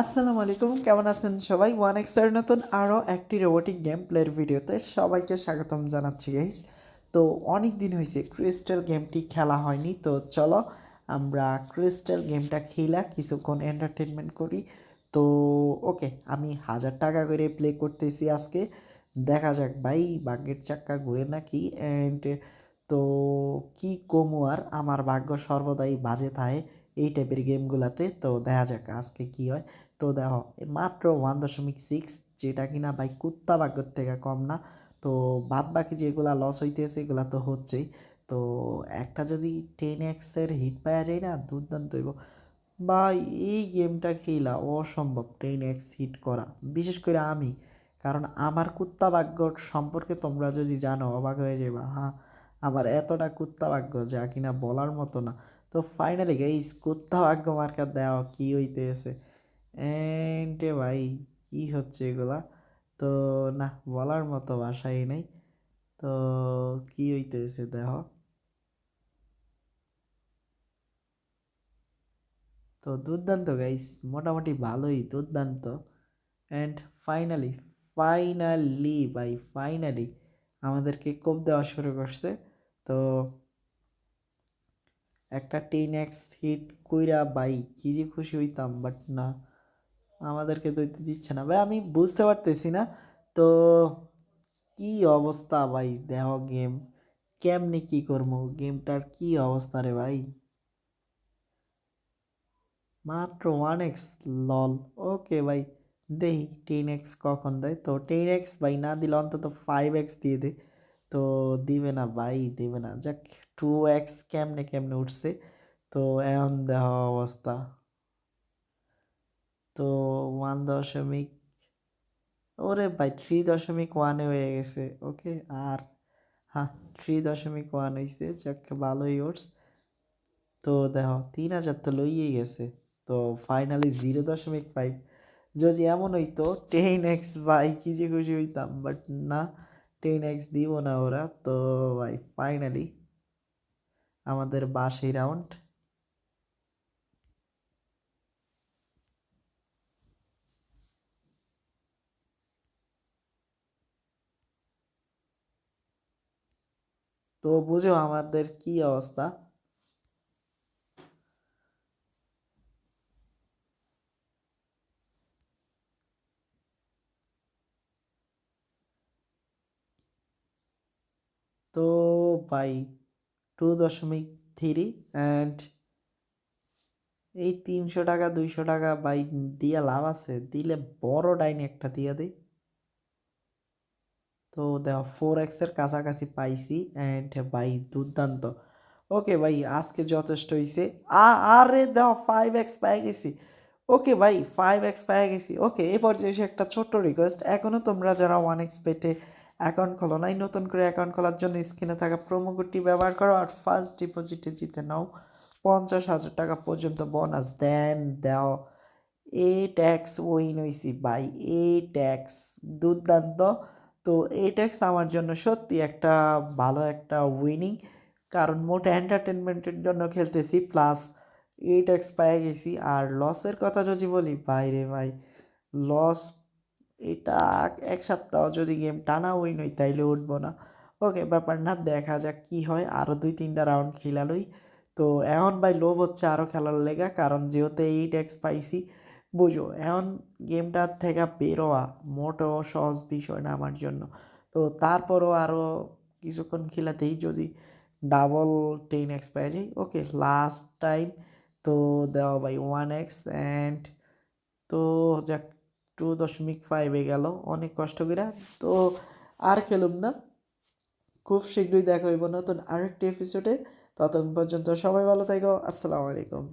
আসসালামু আলাইকুম, কেমন আছেন সবাই? ওয়ান এক্সের নতুন আরও একটি রোবোটিক গেম প্লের ভিডিওতে সবাইকে স্বাগতম জানাচ্ছি গাইস তো অনেক দিন হয়েছে ক্রিস্টাল গেমটি খেলা হয়নি। তো চলো, আমরা ক্রিস্টাল গেমটা খেলা, কিছুক্ষণ এন্টারটেনমেন্ট করি। তো ওকে আমি হাজার টাকা করে প্লে করতেছি আজকে। দেখা যাক, ভাই, ভাগ্যের চাক্কা ঘুরে নাকি। অ্যান্ড তো কি কমু আর, আমার ভাগ্য সর্বদাই বাজে থাকে। এই টাইপের গেমগুলোতে তো দেখা যাক আজকে কি হয়। তো দেখো মাত্র ওয়ান দশমিক সিক্স যেটা কিনা ভাই কুত্তা ভাগ্যর থেকে কম না। তো বাদ বাকি যেগুলা লস হইতেছে, এগুলা তো হচ্ছেই। তো একটা যদি টেন এক্সের হিট পাওয়া যায় না, দুর্দান্ত হইব। ভাই, এই গেমটা খেলা অসম্ভব টেন এক্স হিট করা। বিশেষ করে আমি, কারণ আমার কুত্তা ভাগ্য সম্পর্কে তোমরা যদি জানো, অবাক হয়ে যাবে হ্যাঁ আমার এতটা কুত্তা ভাগ্য যা কিনা বলার মতো না। তো ফাইনালি গাইস কুত্তা ভাগ্য মার্কার দেওয়া কি হইতেছে? এন্টে ভাই, কি হচ্ছে এগুলা? তো না, বলার মতো ভাষাই নেই। তো কি হইতেছে দেহ তো দুর্দান্ত গাইস মোটামুটি ভালোই দুর্দান্ত। অ্যান্ড ফাইনালি ফাইনালি ভাই ফাইনালি আমাদেরকে কোপ দেওয়া শুরু করছে। তো একটা টেন এক্স হিট কইরা বাই, কি যে খুশি হইতাম বাট না, আমাদেরকে দইতে দিচ্ছে না। ভাই, আমি বুঝতে পারতেছি না, তো কি অবস্থা ভাই, দেহ গেম, কেমনে কি করব, গেমটার কি অবস্থা রে ভাই? মাত্র ওয়ান এক্স লল ওকে ভাই, দেই, টেন এক্স কখন দেয়? তো টেন এক্স ভাই, না দিলে অন্তত ফাইভ এক্স দিয়ে দে, তো দিবে না ভাই, দিবে না, যাক। টু এক্স কেমনে কেমনে উঠছে? তো এখন দেহ অবস্থা। তো ওয়ান দশমিক, ওরে ভাই থ্রি দশমিক ওয়ানে হয়ে গেছে ওকে আর হ্যাঁ থ্রি দশমিক ওয়ান হয়েছে যাক ভালোই ওটস তো দেখো, তিন হাজার তো লইয়েই গেছে। তো ফাইনালি জিরো দশমিক ফাইভ যদি এমন হইতো টেন এক্স ভাই, কি যে খুশি হইতাম বাট না টেন এক্স দিব না ওরা। তো ভাই ফাইনালি আমাদের বাসি রাউন্ড তো বুঝো আমাদের কি অবস্থা? তো ভাই টু দশমিক থ্রি অ্যান্ড এই তিনশো টাকা, দুইশো টাকা বাই দিয়ে লাভ আছে। দিলে বড় ডাইনি একটা দিয়ে দিই। তো দেখো ফোর এক্সের কাছাকাছি পাইছি অ্যান্ড ভাই দুর্দান্ত। ওকে ভাই, আজকে যথেষ্ট হয়েছে আরে দেখো ফাইভ এক্স পেয়ে গেছি। ওকে ভাই ফাইভ এক্স পেয়ে গেছি। ওকে এ পর্যায়ে একটা ছোট্ট রিকোয়েস্ট এখনও তোমরা যারা ওয়ান এক্স পেটে অ্যাকাউন্ট খোলো নাই নতুন করে অ্যাকাউন্ট খোলার জন্য স্ক্রিনে থাকা প্রোমো কোডটি ব্যবহার করো আর ফার্স্ট ডিপোজিটে জিতে নাও পঞ্চাশ হাজার টাকা পর্যন্ত বোনাস দেন দাও। এ ট্যাক্স উইন হয়েছি বাই এ ট্যাক্স দুর্দান্ত। তো এই ট্যাক্স আমার জন্য সত্যি একটা ভালো একটা উইনিং কারণ মোট এন্টারটেনমেন্টের জন্য খেলতেছি প্লাস এই ট্যাক্স পেয়ে গেছি। আর লসের কথা যদি বলি বাইরে ভাই লস এটা এক সপ্তাহ যদি গেম টানা উইন হই তাইলে উঠবো না। ওকে ব্যাপার না, দেখা যাক কি হয়। আরও দুই, তিনটা রাউন্ড খেলালই। তো এখন ভাই লোভ হচ্ছে আরও খেলার লেগা, কারণ যেহেতু এইট এক্স পাইছি, বুঝো, এখন গেমটার থেকে বেরোয়া মোটেও সহজ বিষয় না আমার জন্য। তো তারপরও আরও কিছুক্ষণ খেলাতেই যদি ডাবল টেন এক্স পাই যাই ওকে লাস্ট টাইম তো দেওয়া ভাই ওয়ান এক্স অ্যান্ড তো যাক টু দশমিক ফাইভে গেল। অনেক কষ্ট করে। তো আর খেলুম না। খুব শীঘ্রই দেখা হইব নতুন আরেকটি এপিসোডে ততক্ষণ পর্যন্ত সবাই ভালো থাকো। আসসালামু আলাইকুম।